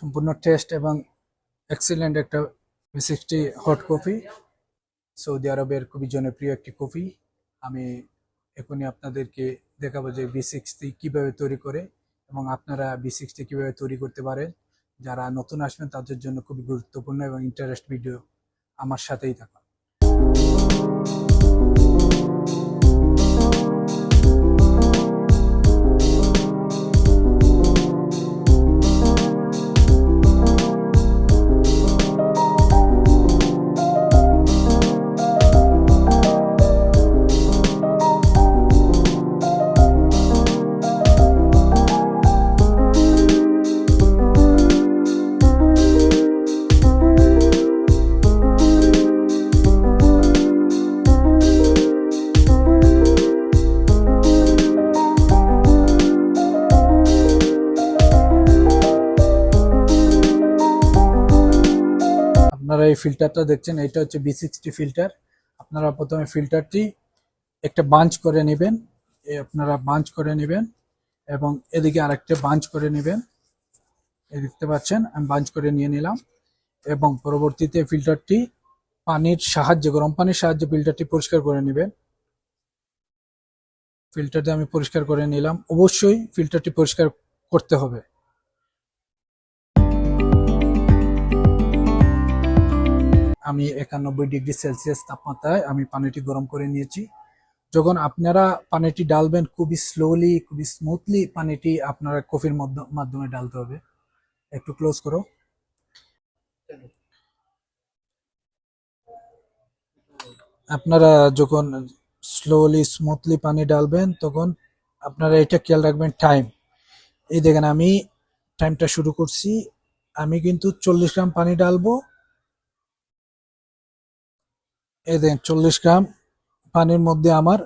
সম্পূর্ণ টেস্ট এবং এক্সিলেন্ট একটা সিক্সটি হট কফি সৌদি আরবের খুবই জনপ্রিয় একটি কফি আমি এখনই আপনাদেরকে দেখাবো যে বি সিক্সটি কীভাবে তৈরি করে এবং আপনারা বি সিক্সটি কীভাবে তৈরি করতে পারেন। যারা নতুন আসবেন, তাদের জন্য খুবই গুরুত্বপূর্ণ এবং ইন্টারেস্ট ভিডিও আমার সাথেই থাকুন। আপনারা এই ফিল্টারটা দেখছেন এটা হচ্ছে বি সিক্সটি ফিল্টার আপনারা প্রথমে ফিল্টারটি একটা বাঞ্চ করে নেবেন, এ আপনারা বাঞ্চ করে নেবেন এবং এদিকে আরেকটা বাঞ্চ করে নেবেন। এই দেখতে পাচ্ছেন, আমি বাঞ্চ করে নিয়ে নিলাম এবং পরবর্তীতে ফিল্টারটি পানির সাহায্যে, গরম পানির সাহায্যে ফিল্টারটি পরিষ্কার করে নেবেন। ফিল্টারটি আমি পরিষ্কার করে নিলাম। অবশ্যই ফিল্টারটি পরিষ্কার করতে হবে। আমি একানব্বই ডিগ্রি সেলসিয়াস তাপমাত্রায় আমি পানিটি গরম করে নিয়েছি। যখন আপনারা পানিটি ডালবেন, খুবই স্লোলি খুবই স্মুথলি পানিটি আপনারা কফির মাধ্যমে ডালতে হবে। একটু ক্লোজ করো। আপনারা যখন স্লোলি স্মুথলি পানি ডালবেন, তখন আপনারা এটা খেয়াল রাখবেন টাইম এই দেখেন, আমি টাইমটা শুরু করছি। আমি কিন্তু চল্লিশ গ্রাম পানি ডালবো এই দেন চল্লিশ গ্রাম পানির মধ্যে আমার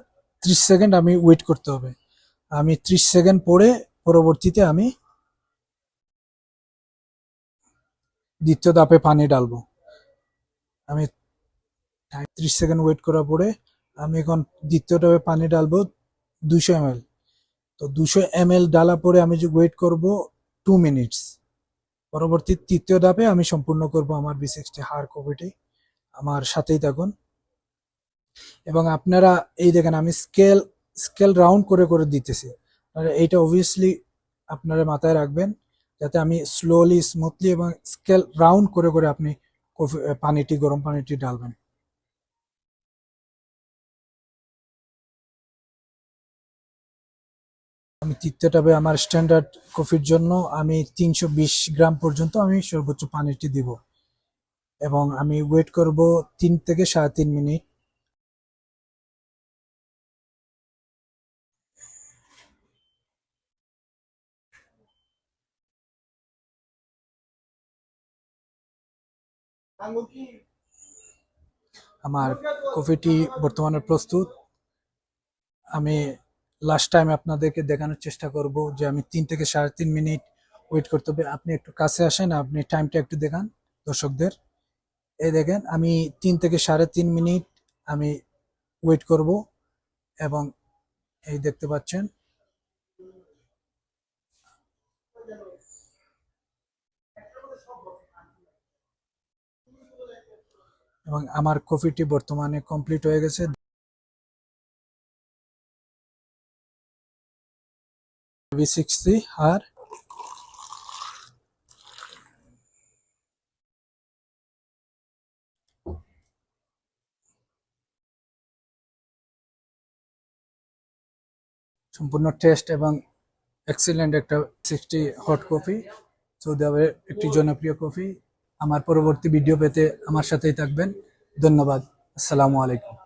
ত্রিশ সেকেন্ড আমি ওয়েট করতে হবে। আমি ত্রিশ সেকেন্ড পরে পরবর্তীতে আমি দ্বিতীয় দাপে পানি ডালবো আমি ত্রিশ সেকেন্ড ওয়েট করার পরে আমি এখন দ্বিতীয় ধাপে পানি ডালবো দুশো এম তো দুশো এম ডালা পরে আমি যে ওয়েট করব টু মিনিটস পরবর্তী তৃতীয় ধাপে আমি সম্পূর্ণ করব আমার বি সিক্সটি হার কপিটি আমার সাথেই থাকুন। এবং আপনারা, এই দেখেন আমি স্কেল স্কেল রাউন্ড করে করে দিতেছি। এইটা অবভিয়াসলি আপনারা মাথায় রাখবেন যাতে আমি স্লোলি স্মুথলি এবং স্কেল রাউন্ড করে করে আপনি কফি পানিটি, গরম পানিটি ডালবেন আমি তৃতীয় আমার স্ট্যান্ডার্ড কফির জন্য আমি তিনশো বিশ গ্রাম পর্যন্ত আমি সর্বোচ্চ পানিটি দিব। এবং আমি ওয়েট করব তিন থেকে সাড়ে তিন মিনিট। আমার কফিটি বর্তমানে প্রস্তুত। আমি লাস্ট টাইম আপনাদেরকে দেখানোর চেষ্টা করব যে আমি তিন থেকে সাড়ে তিন মিনিট ওয়েট করতে হবে। আপনি একটু কাছে আসেন, আপনি টাইমটা একটু দেখান দর্শকদের। এই দেখেন, আমি তিন থেকে সাড়ে তিন মিনিট আমি ওয়েট করব এবং এই দেখতে পাচ্ছেন এবং আমার কফিটি বর্তমানে কমপ্লিট হয়ে গেছে। সিক্সটি আর সম্পূর্ণ টেস্ট এবং এক্সিলেন্ট একটা সিক্সটি হট কফি সৌদি আরবের একটি জনপ্রিয় কফি আমার পরবর্তী ভিডিও পেতে আমার সাথেই থাকবেন। ধন্যবাদ। আসসালামু আলাইকুম।